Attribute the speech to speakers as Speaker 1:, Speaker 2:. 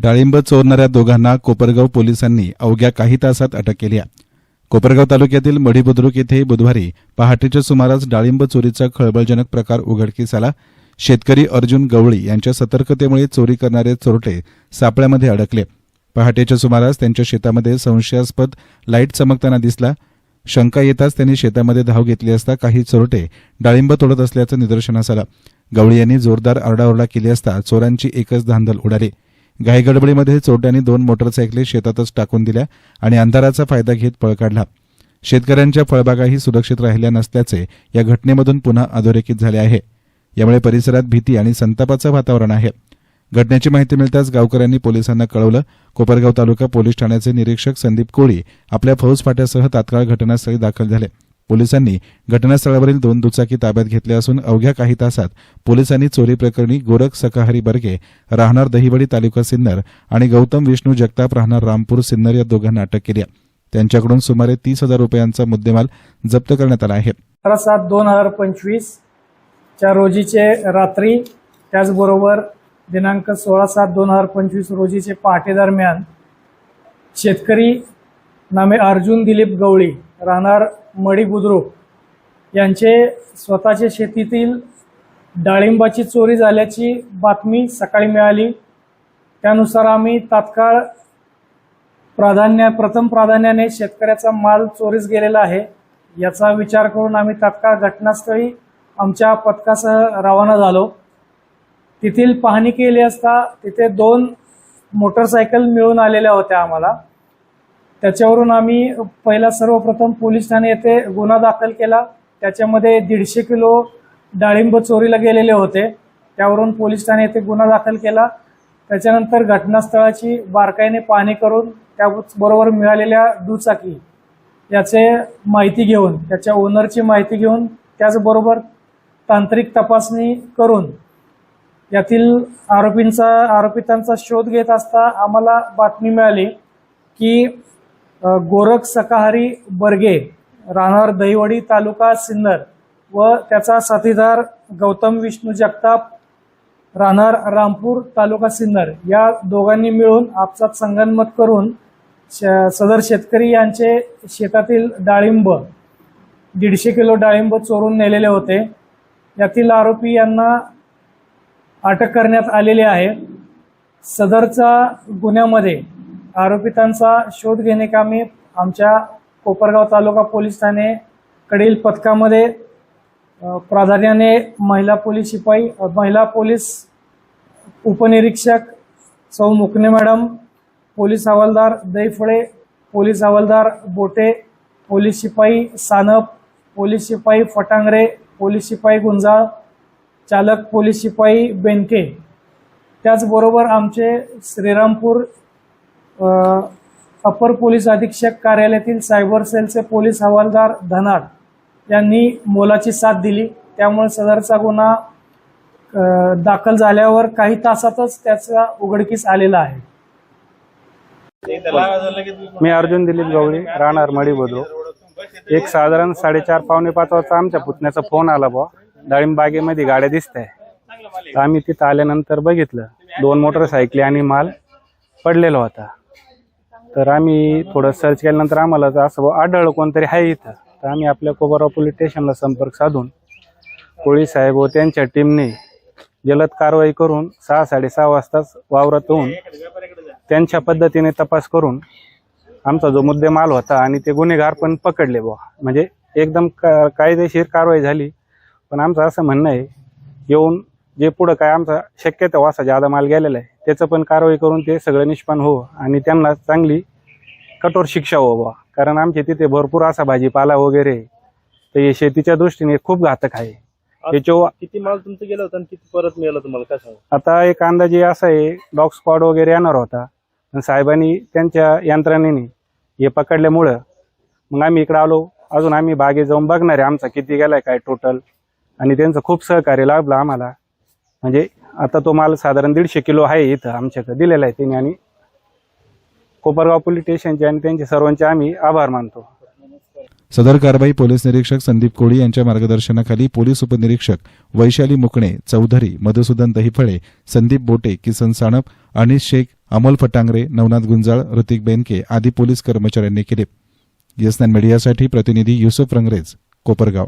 Speaker 1: डाळिंब चोरणाऱ्या दोघांना कोपरगाव पोलिसांनी अवघ्या काही तासात अटक केली आहे. कोपरगाव तालुक्यातील मढी बुद्रुक येथे बुधवारी पहाटेच्या सुमारास डाळिंब चोरीचा खळबळजनक प्रकार उघडकीस आला. शेतकरी अर्जुन गवळी यांच्या सतर्कतेमुळे चोरी करणारे चोरटे सापळ्यामध्ये अडकले. पहाटेच्या सुमारास त्यांच्या शेतामध्ये संशयास्पद लाइट चमकताना दिसला. शंका येताच त्यांनी शेतामध्ये धाव घेतली असता काही चोरटे डाळिंब तोडत असल्याचं निदर्शनास आलं. गवळी यांनी जोरदार आरडाओरडा केली असता चोरांची एकच धांदल उडाली. घाईगडबडीमध्ये चोरट्यांनी दोन मोटरसायकली शेतातच टाकून दिल्या आणि अंधाराचा फायदा घेत पळ काढला. शेतकऱ्यांच्या फळबागाही सुरक्षित राहिल्या नसल्याचे या घटनेमधून पुन्हा अधोरेखित झाले आहे. यामुळे परिसरात भीती आणि संतापाचं वातावरण आहे. घटनेची माहिती मिळताच गावकऱ्यांनी पोलिसांना कळवलं. कोपरगाव तालुका पोलीस ठाण्याचे निरीक्षक संदीप कोळी आपल्या फौज फाट्यासह तात्काळ घटनास्थळी दाखल झाले. पोलिसांनी घटनास्थळावरील दोन दुचाकी ताब्यात घेतल्या असून अवघ्या काही तासात पोलिसांनी चोरी प्रकरणी गोरख सकाहरी बर्गे राहणार दहिवडी तालुका सिन्नर आणि गौतम विष्णू जगताप राहणार रामपूर सिन्नर या दोघांना अटक केली आहे. त्यांच्याकडून सुमारे तीस हजार रुपयांचा मुद्देमाल जप्त करण्यात आला आहे.
Speaker 2: अठरा सात दोन हजार पंचवीस च्या रोजीचे रात्री त्याचबरोबर दिनांक सोळा सात दोन हजार पंचवीस रोजीचे पहाटे दरम्यान शेतकरी नामे अर्जुन दिलीप गवळी राहणार मडी बुद्रुक यांचे स्वतःच्या शेतीतील डाळिंबाची चोरी झाल्याची बातमी सकाळी मिळाली. त्यानुसार आम्ही तात्काळ प्राधान्य प्रथम प्राधान्याने शेतकऱ्याचा माल चोरीस गेलेला आहे. याचा विचार करून आम्ही तात्काळ घटनास्थळी आमच्या पथकासह रवाना झालो. तेथील पाहणी केली असता तिथे दोन मोटरसायकल मिळून आलेल्या होत्या आम्हाला. त्याच्यावरून आम्ही पहिला सर्वप्रथम पोलीस ठाणे येथे गुन्हा दाखल केला. त्याच्यामध्ये दीडशे किलो डाळिंब चोरीला गेलेले होते. त्यावरून पोलीस ठाणे येथे गुन्हा दाखल केला. त्याच्यानंतर घटनास्थळाची बारकाईने पाहणी करून त्याबरोबर मिळालेल्या दुचाकी याचे माहिती घेऊन त्याच्या ओनरची माहिती घेऊन त्याचबरोबर तांत्रिक तपासणी करून यातील आरोपींचा आरोपितांचा शोध घेत असता आम्हाला बातमी मिळाली की गोरख सकाहारी बर्गे राहणार दहिवडी तालुका सिन्नर व त्याचा साथीदार गौतम विष्णू जगताप राहणार रामपूर तालुका सिन्नर. या दोघांनी मिळून आपसात संगनमत करून श- सदर शेतकरी यांचे शेतातील डाळिंब दीडशे किलो डाळिंब चोरून नेलेले होते. यातील आरोपी यांना अटक करण्यात आलेली आहे. सदरचा गुन्ह्यामध्ये आरोपितांचा शोध घेणे कामी आमच्या कोपरगाव तालुका पोलीस ठाणे कडील पथकामध्ये प्राधान्याने महिला पोलीस शिपाई महिला पोलीस उपनिरीक्षक सौ मुकणे मॅडम पोलीस हवालदार दैफळे पोलीस हवालदार बोटे पोलीस शिपाई सानप पोलीस शिपाई फटांगरे पोलीस शिपाई गुंजाळ चालक पोलीस शिपाई बेनके. त्याचबरोबर आमचे श्रीरामपूर अपर पोलीस अधीक्षक कार्यालयातील सायबर सेलचे पोलीस हवालदार धनाड यांनी मोलाची साथ दिली. त्यामुळे सदरचा गुन्हा दाखल झाल्यावर काही तासातच त्याचा उघडकीस आलेला आहे.
Speaker 3: मी अर्जुन दिलीप गवळी राहणार मडी बुद्रुक एक साधारण साडेचार पावणे पाच वाजता आमच्या पुतण्याचा फोन आला बुवा. डाळिंब बागेमध्ये गाड्या दिसत आहे तर आम्ही तिथं आल्यानंतर बघितलं. दोन मोटरसायकली आणि माल पडलेला होता. तर आम्ही थोडं सर्च केल्यानंतर आम्हाला तर असं बुवा आढळलं कोणतरी आहे इथं तर आम्ही आपल्या कोबराव पोलीस स्टेशनला संपर्क साधून कोळी साहेब व त्यांच्या टीमने जलद कारवाई करून सहा साडेसहा वाजताच वावरात होऊन त्यांच्या पद्धतीने तपास करून आमचा जो मुद्देमाल होता आणि ते गुन्हेगार पण पकडले बुवा. म्हणजे एकदम का- कायदेशीर कारवाई झाली. पण आमचं असं म्हणणं आहे येऊन जे पुढं काय आमचा शक्यतो असा जादा माल गेलेला आहे त्याचं पण कारवाई करून ते सगळं निष्पन्न हो आणि त्यांना चांगली कठोर शिक्षा हो बुवा. कारण आमच्या तिथे भरपूर असा भाजीपाला वगैरे. तर हे शेतीच्या दृष्टीने खूप घातक आहे.
Speaker 4: किती माल तुमचं गेलं होतं आणि किती परत मिळालं तुम्हाला? काय सांगा
Speaker 3: आता एक अंदाजे असा आहे डॉग स्क्वॉड वगैरे येणार होता. पण साहेबांनी त्यांच्या यंत्रणेने हे पकडल्यामुळं मग आम्ही इकडं आलो. अजून आम्ही बागे जाऊन बघणार आहे आमचा किती गेलाय काय टोटल आणि त्यांचं खूप सहकार्य लाभलं आम्हाला. म्हणजे आता तो माल साधारण दीडशे किलो आहे इथं आमच्याकडे दिलेला आहे त्यांनी आणि कोपरगाव पोलीस स्टेशनचे आणि त्यांचे सर्वांचे आम्ही आभार मानतो.
Speaker 1: सदर कारवाई पोलीस निरीक्षक संदीप कोळी यांच्या मार्गदर्शनाखाली पोलीस उपनिरीक्षक वैशाली मुकणे चौधरी मधुसूदन दहिफळे संदीप बोटे किसन साणप अनिस शेख अमोल फटांगरे नवनाथ गुंजाळ ऋतिक बेनके आदी पोलीस कर्मचाऱ्यांनी केले. येस मीडियासाठी प्रतिनिधी युसुफ रंगरेज कोपरगाव.